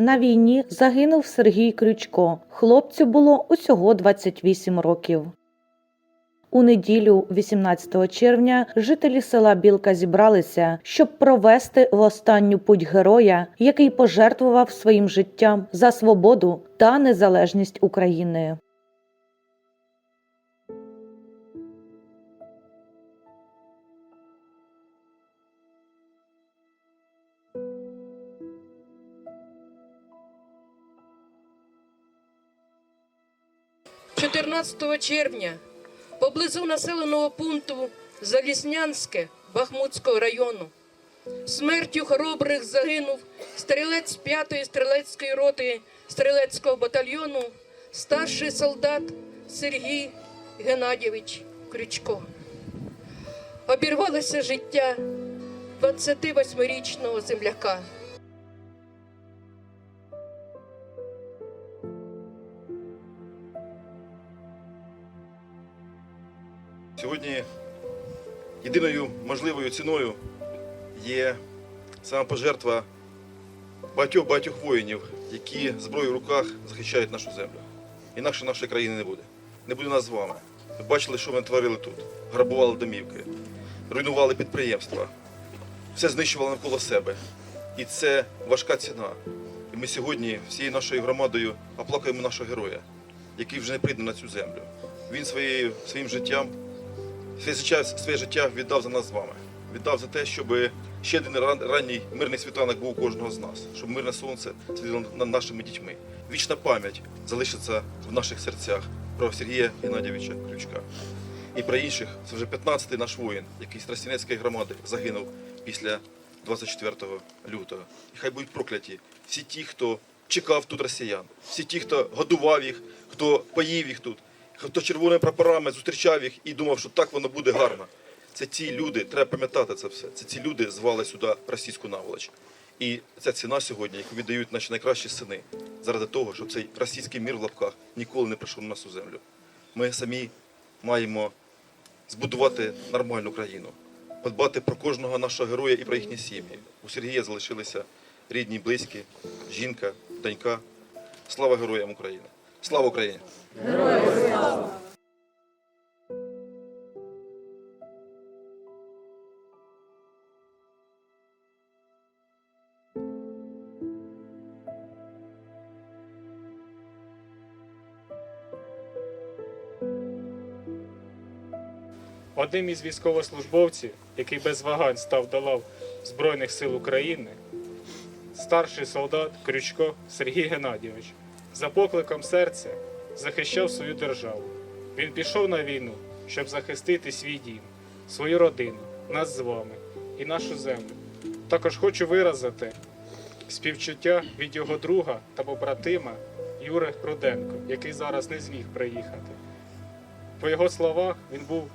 на війні загинув Сергій Крючко. Хлопцю було усього 28 років. У неділю, 18 червня, жителі села Білка зібралися, щоб провести в останню путь героя, який пожертвував своїм життям за свободу та незалежність України. – 14 червня поблизу населеного пункту Залізнянське Бахмутського району смертю хоробрих загинув стрілець 5-ї стрілецької роти стрілецького батальйону, старший солдат Сергій Геннадійович Крючко. Обірвалося життя 28-річного земляка. Сьогодні єдиною можливою ціною є самопожертва багатьох багатьох воїнів, які зброєю в руках захищають нашу землю. Інакше нашої країни не буде. Не буде нас з вами. Ви бачили, що ми творили тут. Грабували домівки, руйнували підприємства, все знищували навколо себе. І це важка ціна. І ми сьогодні всією нашою громадою оплакуємо нашого героя, який вже не прийде на цю землю. Він своєю, своїм життям життя, своє життя віддав за нас з вами. Віддав за те, щоб ще один ран- ранній мирний світанок був у кожного з нас, щоб мирне сонце світило над нашими дітьми. Вічна пам'ять залишиться в наших серцях про Сергія Геннадійовича Крючка. І про інших, це вже 15-й наш воїн, який з Тростянецької громади загинув після 24 лютого. І хай будуть прокляті всі ті, хто чекав тут росіян, всі ті, хто годував їх, хто поїв їх тут, хто червоними прапорами зустрічав їх і думав, що так воно буде гарно. Це ці люди, треба пам'ятати це все. Це ці люди звали сюди російську наволоч. І ця ціна сьогодні, яку віддають наші найкращі сини, заради того, щоб цей російський мір в лапках ніколи не прийшов на нашу землю. Ми самі маємо збудувати нормальну країну, подбати про кожного нашого героя і про їхні сім'ї. У Сергія залишилися рідні, близькі, жінка, донька. Слава героям України! Слава Україні! Одним із військовослужбовців, який без вагань став до лав Збройних сил України, старший солдат Крючко Сергій Геннадійович, за покликом серця захищав свою державу. Він пішов на війну, щоб захистити свій дім, свою родину, нас з вами і нашу землю. Також хочу виразити співчуття від його друга та побратима Юри Руденко, який зараз не зміг приїхати. По його словах, він був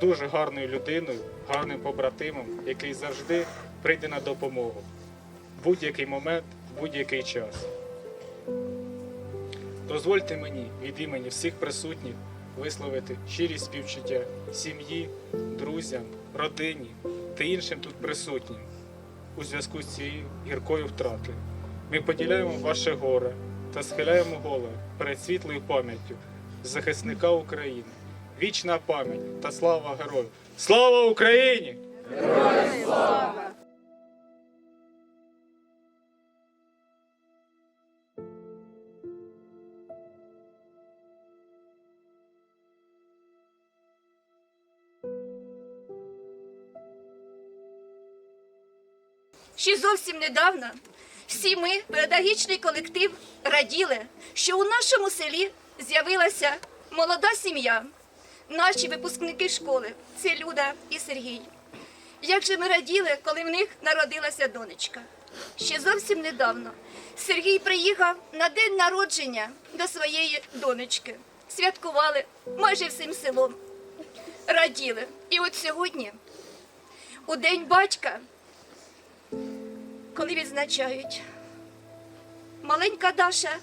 дуже гарною людиною, гарним побратимом, який завжди прийде на допомогу в будь-який момент, в будь-який час. Дозвольте мені від імені всіх присутніх висловити щирі співчуття сім'ї, друзям, родині та іншим тут присутнім у зв'язку з цією гіркою втратою. Ми поділяємо ваше горе та схиляємо голови перед світлою пам'яттю захисника України. Вічна пам'ять та слава герою! Слава Україні! Ще зовсім недавно всі ми, педагогічний колектив, раділи, що у нашому селі з'явилася молода сім'я, наші випускники школи це Люда і Сергій. Як же ми раділи, коли в них народилася донечка. Ще зовсім недавно Сергій приїхав на день народження до своєї донечки. Святкували майже всім селом. Раділи. І от сьогодні, у день батька, коли відзначають. Маленька Даша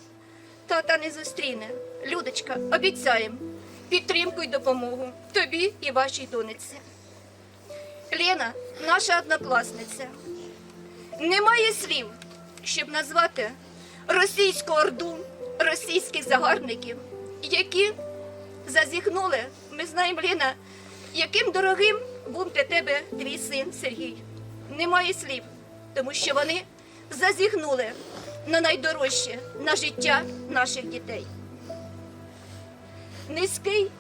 тата не зустріне. Людочка, обіцяємо підтримку й допомогу тобі і вашій донеці. Лена, наша однокласниця. Немає слів, щоб назвати російську орду, російських загарбників, які зазіхнули. Ми знаємо, Ліна, яким дорогим був для тебе твій син Сергій. Немає слів, тому що вони зазіхнули на найдорожче на життя наших дітей. Низький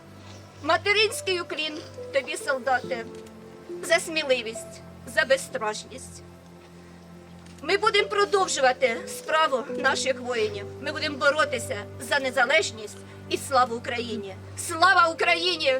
материнський уклін тобі, солдати, за сміливість, за безстрашність. Ми будемо продовжувати справу наших воїнів. Ми будемо боротися за незалежність і славу Україні. Слава Україні!